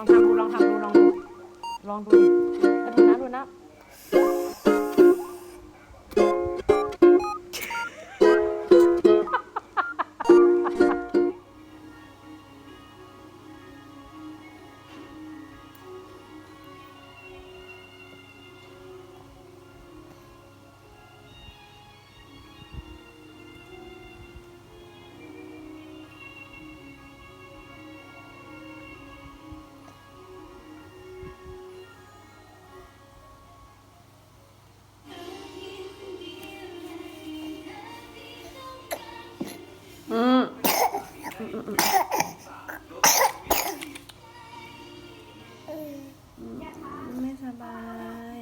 ลองทำดูลองทำดูลองดูลองดูดิ ไม่สบาย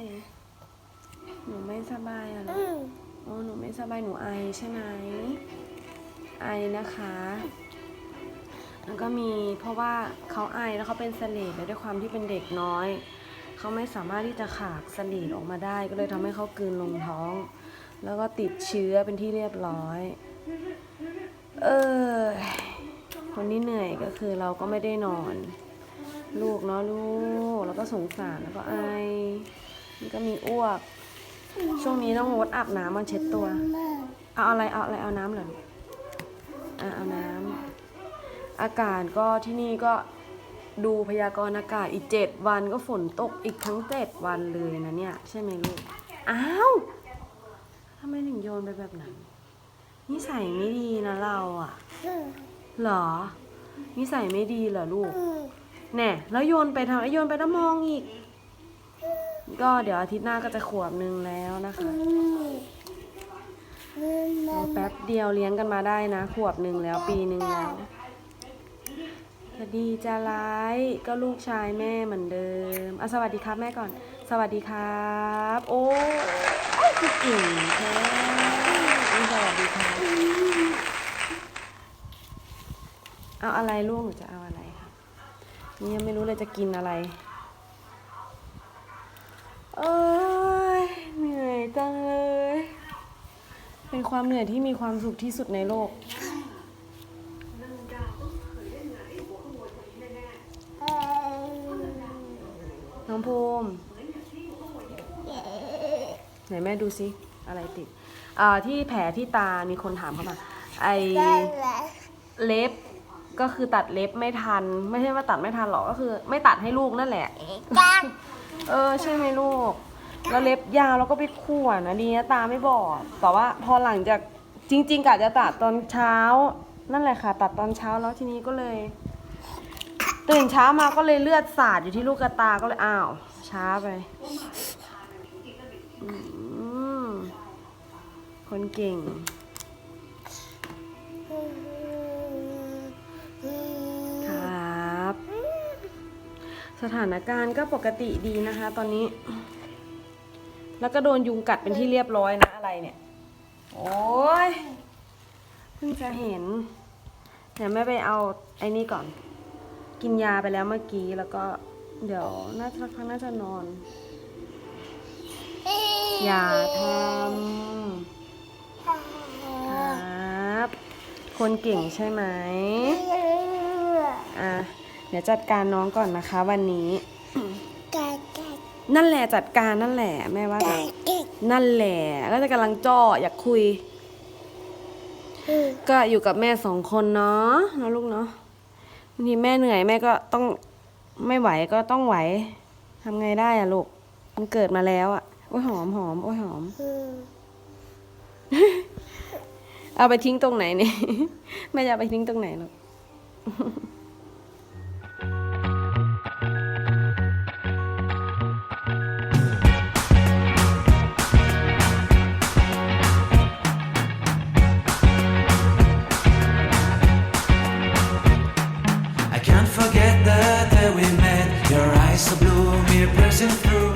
หนูไม่สบายอะลูกโอ้หนูไม่สบาย หนูไอใช่ไหม ไอนะคะ แล้วก็มีเพราะว่าเขาไอแล้วเขาเป็นเสลดและด้วยความที่เป็นเด็กน้อย เขาไม่สามารถที่จะขากเสลดออกมาได้ ก็เลยทำให้เขากืนลงท้อง แล้วก็ติดเชื้อเป็นที่เรียบร้อย เออ คนที่เหนื่อยก็คือเราก็ไม่ได้นอน ลูกเนาะลูก แล้วก็สงสารแล้วก็ไอนี่ก็มีอ้วก ช่วงนี้ต้องงดอาบน้ำมันเช็ดตัว เอาอะไรเอาอะไรเอาน้ำเหรอลูกอะเอาน้ำอากาศก็ที่นี่ก็ดูพยากรณ์อากาศอีกเจ็ดวันก็ฝนตกอีกทั้งเจ็ดวันเลยนะเนี่ย ใช่ไหมลูก อ้าวทำไมถึงโยนไปแบบนั้นนิสัยไม่ดีนะเราอะ เหรอ นิสัยไม่ดีเหรอลูก แน่แล้วโยนไปทำไมโยนไปแล้วมองอีก ก็เดี๋ยวอาทิตย์หน้าก็จะขวบหนึ่งแล้วนะคะเราแป๊บเดียวเลี้ยงกันมาได้นะ ขวบหนึ่งแล้วปีหนึ่งแล้วจะดีจะร้ายก็ลูกชายแม่เหมือนเดิมอะสวัสดีครับแม่ก่อน สวัสดีครับ โอ้ยคือเก่งแท้อุ๊ยสวัสดีครับเอะไรลูกหนูจะเอาอะไรครับนี่ยังไม่รู้เลยจะกินอะไรเอ้ยเหนื่อยจังเลย เป็นความเหนื่อยที่มีความสุขที่สุดในโลก น้องภูมิไหนแม่ดูซิ อะไรติด อ่าที่แผลที่ตามีคนถามเข้ามา ไอเล็บ ก็คือตัดเล็บไม่ทัน ไม่ใช่ว่าตัดไม่ทันหรอกก็คือ ไม่ตัดให้ลูกนั่นแหละเออใช่ไหมลูก แล้วเล็บยาวแล้วก็ไปข่วนนะดีนะตาไม่บอดแต่ว่าพอหลังจากจริง ๆกะจะตัดตอนเช้า นั่นแหละค่ะ ตัดตอนเช้าแล้วทีนี้ก็เลย ตื่นเช้ามาก็เลยเลือดสาดอยู่ที่ลูกกระตาก็เลยอ้าว ช้าไปอืมคนเก่ง สถานการณ์ก็ปกติดีนะคะ ตอนนี้ แล้วก็โดนยุงกัดเป็นที่เรียบร้อยนะอะไรเนี่ย โอ้ยเพิ่งจะเห็นเดี๋ยวแม่ไปเอาไอ้นี่ก่อน กินยาไปแล้วเมื่อกี้แล้วก็เดี๋ยวน่าจะสักพักน่าจะนอน อย่าทำครับ คนเก่งใช่ไหม เดี๋ยวจัดการน้องก่อนนะคะ วันนี้ นั่นแหละจัดการนั่นแหละแม่ว่าจะนั่นแหละก็จะกำลังจ้ออยากคุย ก็อยู่กับแม่สองคนเนาะเนาะลูกเนาะบางทีแม่เหนื่อยแม่ก็ต้องไม่ไหวก็ต้องไหวทำไงได้อะลูกมันเกิดมาแล้วอะโอ้ยหอมหอมโอ้ยหอมเอาไปทิ้งตรงไหนเนี่ยแม่จะเอาไปทิ้งตรงไหนลูก pressing through.